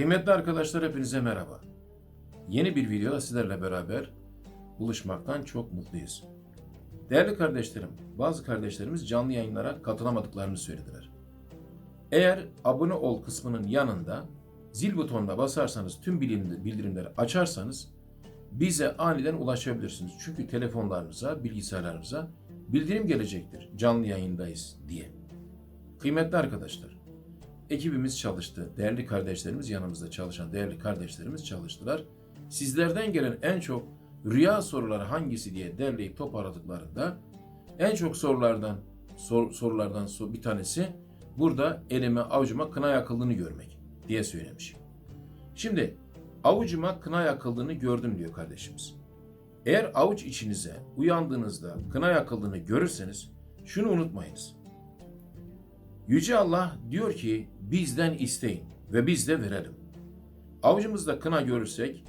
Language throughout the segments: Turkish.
Kıymetli arkadaşlar hepinize merhaba. Yeni bir videoda sizlerle beraber buluşmaktan çok mutluyuz. Değerli kardeşlerim, bazı kardeşlerimiz canlı yayınlara katılamadıklarını söylediler. Eğer abone ol kısmının yanında zil butonuna basarsanız tüm bildirimleri açarsanız bize aniden ulaşabilirsiniz. Çünkü telefonlarınıza, bilgisayarlarınıza bildirim gelecektir canlı yayındayız diye. Kıymetli arkadaşlar, ekibimiz çalıştı. Değerli kardeşlerimiz yanımızda çalışan değerli kardeşlerimiz çalıştılar. Sizlerden gelen en çok rüya soruları hangisi diye derleyip toparladıklarında en çok sorulardan sor- sorulardan so- bir tanesi burada elime avucuma kına yakıldığını görmek diye söylemiş. Şimdi avucuma kına yakıldığını gördüm diyor kardeşimiz. Eğer avuç içinize uyandığınızda kına yakıldığını görürseniz şunu unutmayınız. Yüce Allah diyor ki bizden isteyin ve biz de verelim. Avucumuzda kına görürsek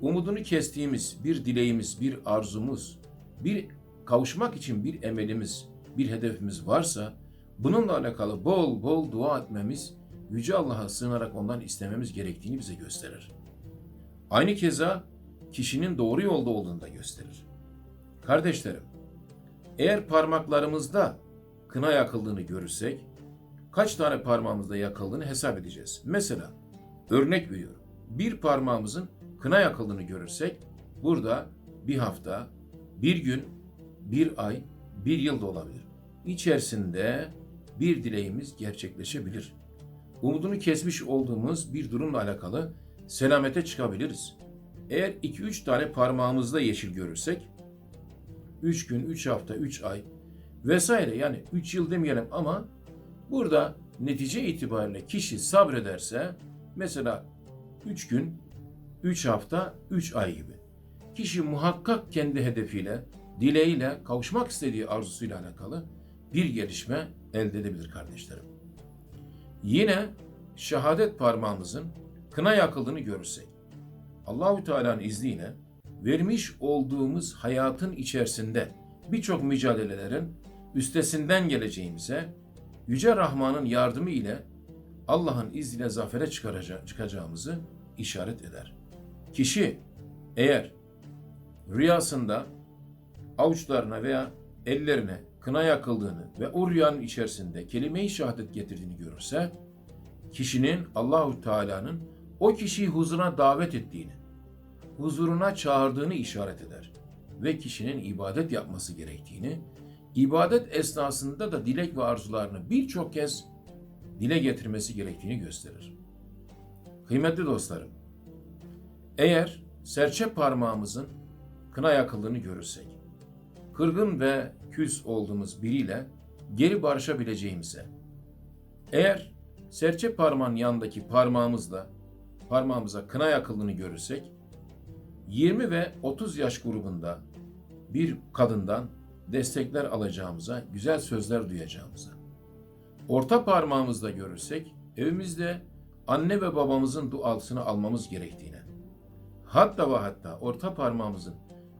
umudunu kestiğimiz bir dileğimiz, bir arzumuz, bir kavuşmak için bir emelimiz, bir hedefimiz varsa bununla alakalı bol bol dua etmemiz, Yüce Allah'a sığınarak ondan istememiz gerektiğini bize gösterir. Aynı keza kişinin doğru yolda olduğunu da gösterir. Kardeşlerim, eğer parmaklarımızda kına yakıldığını görürsek, kaç tane parmağımızda yakıldığını hesap edeceğiz. Mesela örnek veriyorum. Bir parmağımızın kına yakıldığını görürsek burada bir hafta, bir gün, bir ay, bir yıl da olabilir. İçerisinde bir dileğimiz gerçekleşebilir. Umudunu kesmiş olduğumuz bir durumla alakalı selamete çıkabiliriz. Eğer 2-3 tane parmağımızda yeşil görürsek 3 gün, 3 hafta, 3 ay vesaire yani 3 yıl demeyelim ama burada netice itibariyle kişi sabrederse mesela 3 gün, 3 hafta, 3 ay gibi. Kişi muhakkak kendi hedefiyle, dileğiyle, kavuşmak istediği arzusuyla alakalı bir gelişme elde edebilir kardeşlerim. Yine şehadet parmağımızın kına yakıldığını görürsek, Allahü Teala'nın izniyle vermiş olduğumuz hayatın içerisinde birçok mücadelelerin üstesinden geleceğimize, Yüce Rahman'ın yardımı ile Allah'ın izniyle zafere çıkacağımızı işaret eder. Kişi eğer rüyasında avuçlarına veya ellerine kına yakıldığını ve o rüyanın içerisinde kelime-i şehadet getirdiğini görürse, kişinin Allahü Teala'nın o kişiyi huzuruna davet ettiğini, huzuruna çağırdığını işaret eder ve kişinin ibadet yapması gerektiğini, ibadet esnasında da dilek ve arzularını birçok kez dile getirmesi gerektiğini gösterir. Kıymetli dostlarım, eğer serçe parmağımızın kına yakıldığını görürsek, kırgın ve küs olduğumuz biriyle geri barışabileceğimize, eğer serçe parmağın yanındaki parmağımızla parmağımıza kına yakıldığını görürsek, 20 ve 30 yaş grubunda bir kadından destekler alacağımıza, güzel sözler duyacağımıza, orta parmağımızda görürsek, evimizde anne ve babamızın duasını almamız gerektiğine, hatta ve hatta orta parmağımızın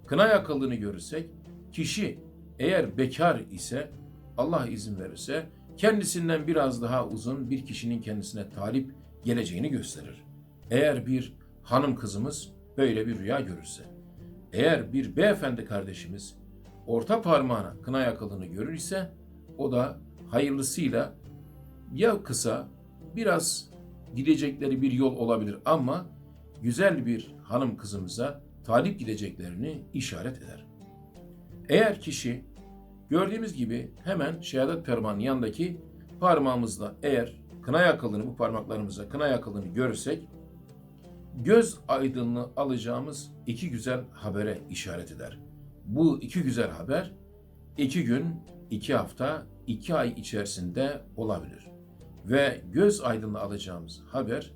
kına yakıldığını görürsek, kişi eğer bekar ise, Allah izin verirse, kendisinden biraz daha uzun bir kişinin kendisine talip geleceğini gösterir. Eğer bir hanım kızımız böyle bir rüya görürse, eğer bir beyefendi kardeşimiz orta parmağına kına yakıldığını görür ise, o da hayırlısıyla ya kısa, biraz gidecekleri bir yol olabilir ama güzel bir hanım kızımıza talip gideceklerini işaret eder. Eğer kişi gördüğümüz gibi hemen şehadet parmağının yanındaki parmağımızla eğer kına yakıldığını bu parmaklarımıza kına yakıldığını görürsek göz aydınlığı alacağımız iki güzel habere işaret eder. Bu iki güzel haber iki gün, iki hafta, iki ay içerisinde olabilir. Ve göz aydınlığı alacağımız haber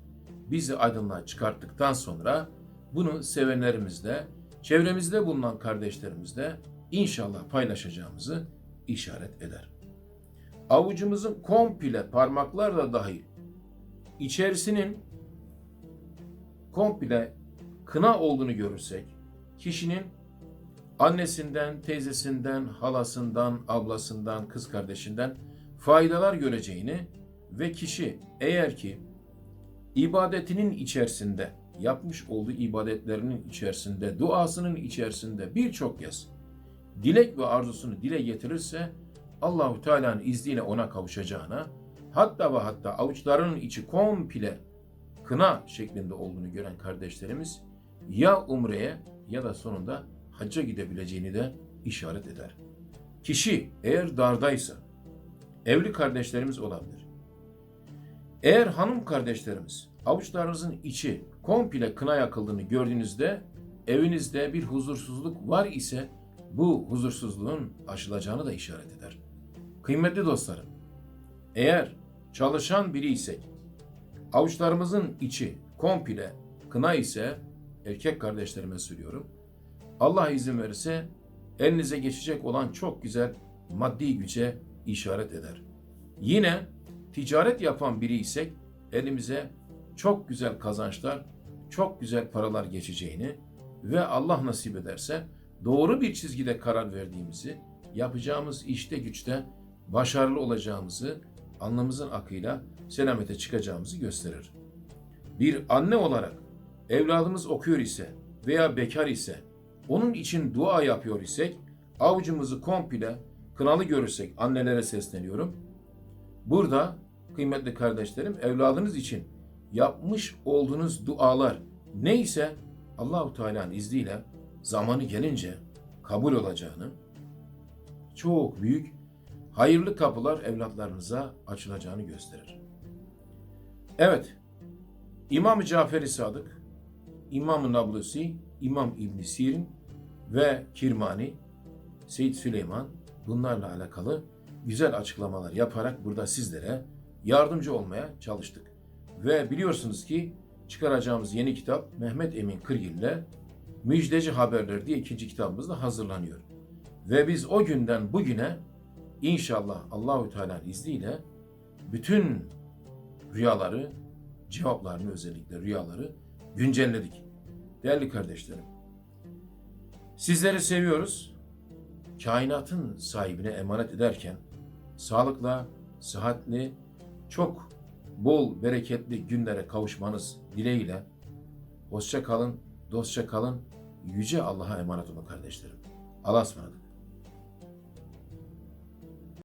bizi aydınlığa çıkarttıktan sonra bunu sevenlerimizle, çevremizde bulunan kardeşlerimizle inşallah paylaşacağımızı işaret eder. Avucumuzun komple parmaklarla dahil içerisinin komple kına olduğunu görürsek, kişinin annesinden, teyzesinden, halasından, ablasından, kız kardeşinden faydalar göreceğini ve kişi eğer ki ibadetinin içerisinde, yapmış olduğu ibadetlerinin içerisinde, duasının içerisinde birçok kez dilek ve arzusunu dile getirirse Allahu Teala'nın izniyle ona kavuşacağına, hatta ve hatta avuçlarının içi komple kına şeklinde olduğunu gören kardeşlerimiz ya umreye ya da sonunda hacca gidebileceğini de işaret eder. Kişi eğer dardaysa evli kardeşlerimiz olabilir. Eğer hanım kardeşlerimiz avuçlarınızın içi komple kına yakıldığını gördüğünüzde evinizde bir huzursuzluk var ise bu huzursuzluğun aşılacağını da işaret eder. Kıymetli dostlarım, eğer çalışan biri isek, avuçlarımızın içi komple kına ise erkek kardeşlerime söylüyorum. Allah izin verirse elinize geçecek olan çok güzel maddi güce işaret eder. Yine ticaret yapan biri isek elimize çok güzel kazançlar, çok güzel paralar geçeceğini ve Allah nasip ederse doğru bir çizgide karar verdiğimizi, yapacağımız işte güçte başarılı olacağımızı, alnımızın akıyla selamete çıkacağımızı gösterir. Bir anne olarak evladımız okuyor ise veya bekar ise, onun için dua yapıyor isek, avucumuzu komple kınalı görürsek annelere sesleniyorum. Burada kıymetli kardeşlerim evladınız için yapmış olduğunuz dualar neyse Allahu Teala'nın izniyle zamanı gelince kabul olacağını, çok büyük hayırlı kapılar evlatlarınıza açılacağını gösterir. Evet, İmam Cafer-i Sadık, İmam-ı Nablusi, İmam İbn Sirin ve Kirmani, Seyyid Süleyman bunlarla alakalı güzel açıklamalar yaparak burada sizlere yardımcı olmaya çalıştık. Ve biliyorsunuz ki çıkaracağımız yeni kitap Mehmet Emin Kırgil ile Müjdeci Haberler diye ikinci kitabımız da hazırlanıyor. Ve biz o günden bugüne inşallah Allahü Teala'nın izniyle bütün rüyaları, cevaplarını özellikle rüyaları güncelledik. Değerli kardeşlerim, sizleri seviyoruz. Kainatın sahibine emanet ederken sağlıkla, sıhhatli, çok bol, bereketli günlere kavuşmanız dileğiyle hoşça kalın, dostça kalın, yüce Allah'a emanet olun kardeşlerim. Allah'a ısmarladık.